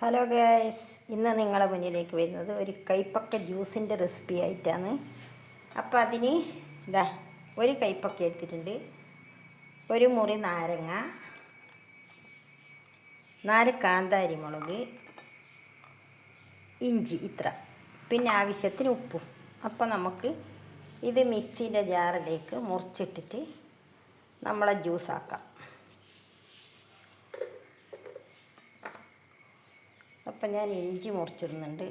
Hello guys ഇന്ന് നിങ്ങളെ മുന്നിലേക്ക് വരുന്നത് ഒരു കൈപ്പക്ക ജ്യൂസിന്റെ റെസിപ്പി ആയിട്ടാണ്. അപ്പോൾ അതിന് ഇതാ ഒരു കൈപ്പക്ക എടുത്തിട്ടുണ്ട്. ഒരു മുറി നാരങ്ങ നാല് കാന്താരി മുളക് ഇഞ്ചി ഇത്ര. പിന്നെ ആവശ്യത്തിന് ഉപ്പും. അപ്പോൾ നമുക്ക് ഇത് മിക്സിന്റെ ജാറിലേക്ക് മുറിച്ചിട്ടിട്ട് നമ്മളെ ജ്യൂസാക്കാം അപ്പം ഞാൻ ഇഞ്ചി മുറിച്ചിടുന്നുണ്ട്.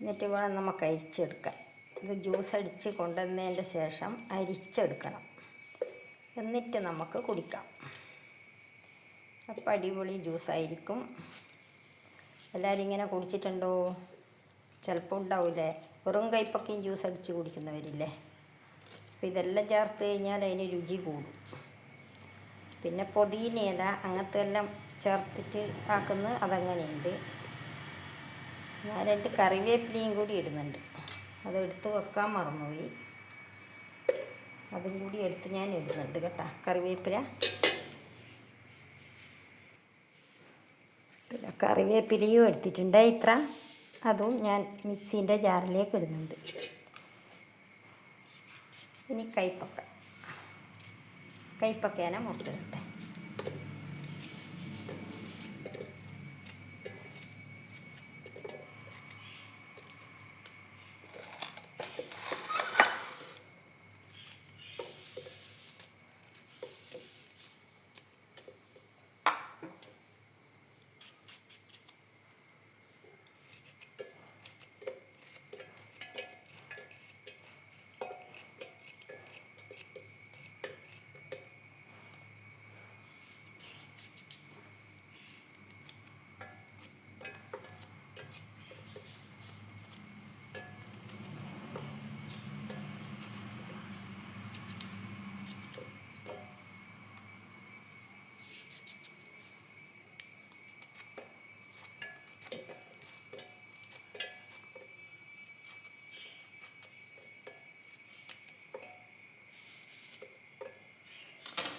എന്നിട്ട് വേണം നമുക്ക് അരിച്ചെടുക്കാൻ. ഇത് ജ്യൂസ് അടിച്ച് കൊണ്ടുവന്നതിന്റെ ശേഷം അരിച്ചെടുക്കണം. എന്നിട്ട് നമുക്ക് കുടിക്കാം. അപ്പം അടിപൊളി ജ്യൂസായിരിക്കും. എല്ലാവരും ഇങ്ങനെ കുടിച്ചിട്ടുണ്ടോ? ചിലപ്പോൾ ഉണ്ടാവില്ലേ? വെറും കൈപ്പൊക്കെയും ജ്യൂസ് അടിച്ച് കുടിക്കുന്നവരില്ലേ? അപ്പം ഇതെല്ലാം ചേർത്ത് കഴിഞ്ഞാൽ അതിന് രുചി കൂടും. പിന്നെ പൊതിനയില അങ്ങനത്തെ എല്ലാം ചേർത്തിട്ട് ആക്കുന്ന അതങ്ങനെയുണ്ട്. ഞാൻ രണ്ട് കറിവേപ്പിലയും കൂടി ഇടുന്നുണ്ട്. അത് എടുത്ത് വെക്കാൻ മറന്നുപോയി. അതും കൂടി എടുത്ത് ഞാൻ ഇടുന്നുണ്ട് കേട്ടോ കറിവേപ്പില. പിന്നെ കറിവേപ്പിലയും എടുത്തിട്ടുണ്ട് ഇത്ര. അതും ഞാൻ മിക്സീന്റെ ജാറിലേക്ക് ഇടുന്നുണ്ട്. ഇനി കൈപ്പക്ക. കൈപ്പക്കേനെ മുറിച്ചിടട്ടെ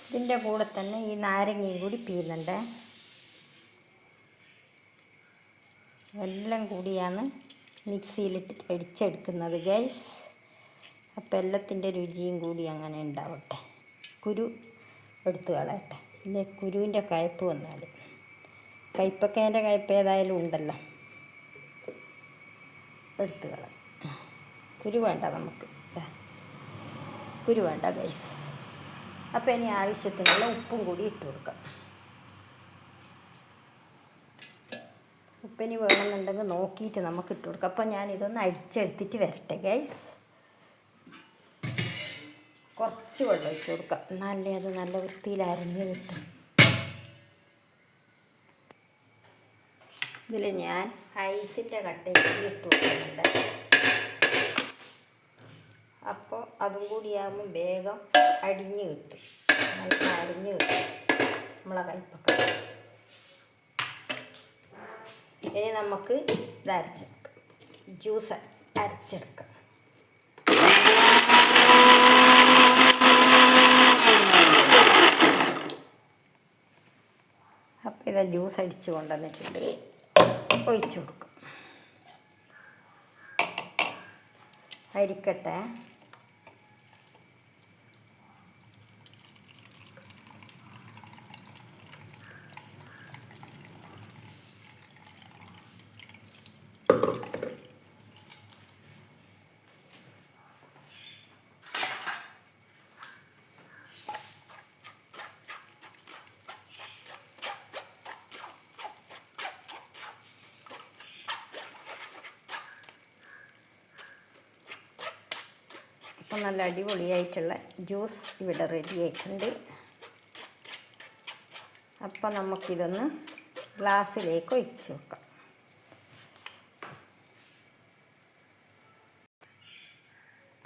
ഇതിന്റെ കൂടെ തന്നെ ഈ നാരങ്ങയും കൂടി പീരുന്നുണ്ട് എല്ലാം കൂടിയാണ് മിക്സിയിലിട്ട് അടിച്ചെടുക്കുന്നത് ഗൈസ് അപ്പം എല്ലാത്തിന്റെ രുചിയും കൂടി അങ്ങനെ ഉണ്ടാവട്ടെ. കുരു എടുത്തു കളയട്ടെ. പിന്നെ കുരുവിന്റെ കയ്പ്പ് വന്നാൽ. കയ്പക്കേന്റെ കയ്പ്പ് ഏതായാലും ഉണ്ടല്ലോ. എടുത്തു കളയാം. കുരു വേണ്ട നമുക്ക്. കുരു വേണ്ട ഗൈസ് അപ്പോൾ ഇനി ആവശ്യത്തിനുള്ള ഉപ്പും കൂടി ഇട്ട് കൊടുക്കാം. ഉപ്പിനി വേണമെന്നുണ്ടെങ്കിൽ നോക്കിയിട്ട് നമുക്ക് ഇട്ട് കൊടുക്കാം. അപ്പോൾ ഞാൻ ഇതൊന്ന് അരിച്ചെടുത്തിട്ട് വരട്ടെ ഗൈസ് കുറച്ച് വെള്ളം ഒഴിച്ച് കൊടുക്കാം. എന്നാലേ അത് നല്ല വൃത്തിയിൽ അരിഞ്ഞ് കിട്ടും. ഇതിൽ ഞാൻ ഐസിന്റെ കട്ടയിൽ ഇട്ട് കൊടുക്കുന്നുണ്ട്. അപ്പോൾ അതും കൂടിയാകുമ്പോൾ വേഗം അടിഞ്ഞ് കിട്ടും. നല്ല അരിഞ്ഞ് കിട്ടും. നമ്മളെ കയ്പക്ക ഇനി നമുക്ക് ഇത് അരച്ചെടുക്കാം. ജ്യൂസ് അരച്ചെടുക്കാം. അപ്പോൾ ഇത് ജ്യൂസ് അടിച്ച് കൊണ്ടുവന്നിട്ടുണ്ട്. ഒഴിച്ചു കൊടുക്കും. അരിക്കട്ടെ. അപ്പം നല്ല അടിപൊളിയായിട്ടുള്ള ജ്യൂസ് ഇവിടെ റെഡി ആയിട്ടുണ്ട്. അപ്പം നമുക്കിതൊന്ന് ഗ്ലാസ്സിലേക്ക് ഒഴിച്ച് വെക്കാം.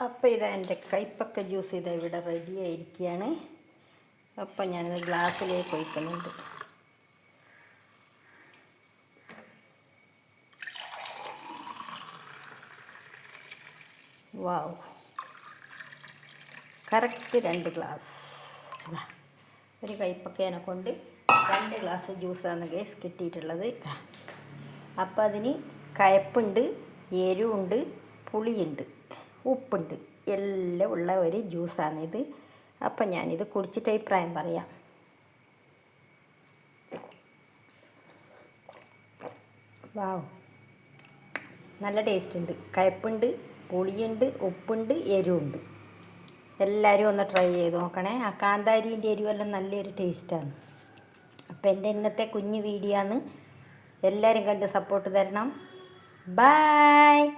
അപ്പം ഇത് എന്റെ കൈപ്പക്ക ജ്യൂസ് ഇത് ഇവിടെ റെഡി ആയിരിക്കുകയാണ്. അപ്പം ഞാനത് ഗ്ലാസ്സിലേക്ക് ഒഴിക്കുന്നുണ്ട്. വാവ് കറക്റ്റ് രണ്ട് ഗ്ലാസ്. അതാ ഒരു കൈപ്പക്കേനെ കൊണ്ട് രണ്ട് ഗ്ലാസ് ജ്യൂസാണ് ഗേസ് കിട്ടിയിട്ടുള്ളത്. ഇതാ. അപ്പം അതിന് കയപ്പുണ്ട് എരിവുണ്ട് പുളിയുണ്ട് ഉപ്പുണ്ട്. എല്ലാം ഉള്ള ഒരു ജ്യൂസാണിത് അപ്പം ഞാനിത് കുടിച്ചിട്ട് അഭിപ്രായം പറയാം. വാവ്. നല്ല ടേസ്റ്റ് ഉണ്ട്. കയപ്പുണ്ട് പുളിയുണ്ട് ഉപ്പുണ്ട് എരിവുണ്ട്. എല്ലാവരും ഒന്ന് ട്രൈ ചെയ്ത് നോക്കണേ. ആ കാന്താരീന്റെ എരിവെല്ലാം നല്ലൊരു ടേസ്റ്റാണ് അപ്പോൾ എന്റെ ഇന്നത്തെ കുഞ്ഞു വീഡിയോ ആണ്. എല്ലാവരും കണ്ട് സപ്പോർട്ട് തരണം. ബായ്